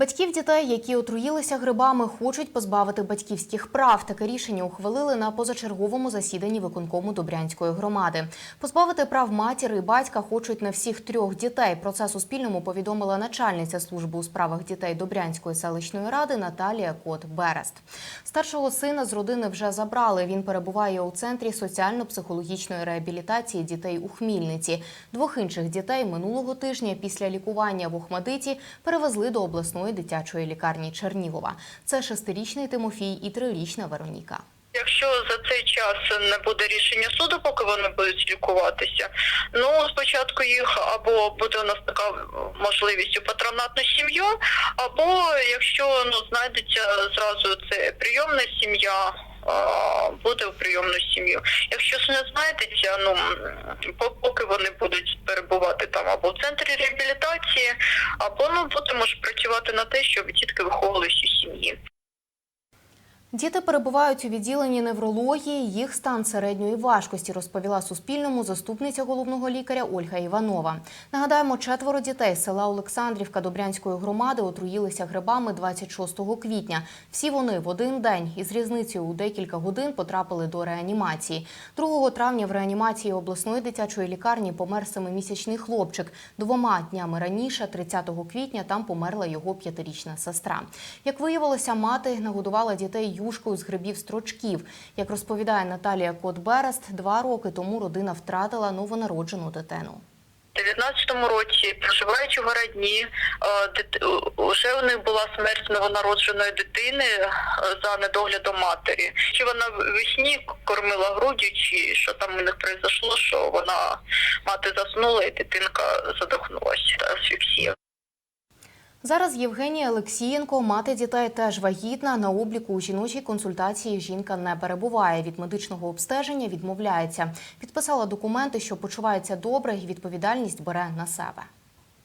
Батьків дітей, які отруїлися грибами, хочуть позбавити батьківських прав. Таке рішення ухвалили на позачерговому засіданні виконкому Добрянської громади. Позбавити прав матір і батька хочуть на всіх трьох дітей. Про це Суспільному повідомила начальниця служби у справах дітей Добрянської селищної ради Наталія Кот Берест. Старшого сина з родини вже забрали. Він перебуває у центрі соціально-психологічної реабілітації дітей у Хмільниці. Двох інших дітей минулого тижня після лікування в Охмадиті перевезли до обласної дитячої лікарні Чернігова. Це шестирічний Тимофій і трирічна Вероніка. Якщо за цей час не буде рішення суду, поки вони будуть лікуватися, ну спочатку їх або буде у нас така можливість у патронатну сім'ю, або якщо ну знайдеться зразу це прийомна сім'я. А, Буде в прийомну сім'ю. Якщо не знайдеться, ну по- поки вони будуть перебувати там або в центрі реабілітації, або ну будемо ж працювати на те, щоб дітки виховувалися у сім'ї. Діти перебувають у відділенні неврології. Їх стан середньої важкості розповіла Суспільному заступниця головного лікаря Ольга Іванова. Нагадаємо, четверо дітей з села Олександрівка Добрянської громади отруїлися грибами 26 квітня. Всі вони в один день із різницею у декілька годин потрапили до реанімації. 2 травня в реанімації обласної дитячої лікарні помер семимісячний хлопчик. Двома днями раніше, 30 квітня, там померла його п'ятирічна сестра. Як виявилося, мати нагодувала дітей юшкою з грибів строчків. Як розповідає Наталія Кот-Берест, два роки тому родина втратила новонароджену дитину. У 19-му році, проживаючи в городні, вже у них була смерть новонародженої дитини е, за недоглядом матері. Чи вона весні кормила груддю, чи що там у них произошло, що вона мати заснула і дитинка задохнулася асфіксія. Зараз Євгенія Олексієнко, мати дітей, теж вагітна. На обліку у жіночій консультації жінка не перебуває. Від медичного обстеження відмовляється. Підписала документи, що почувається добре і відповідальність бере на себе.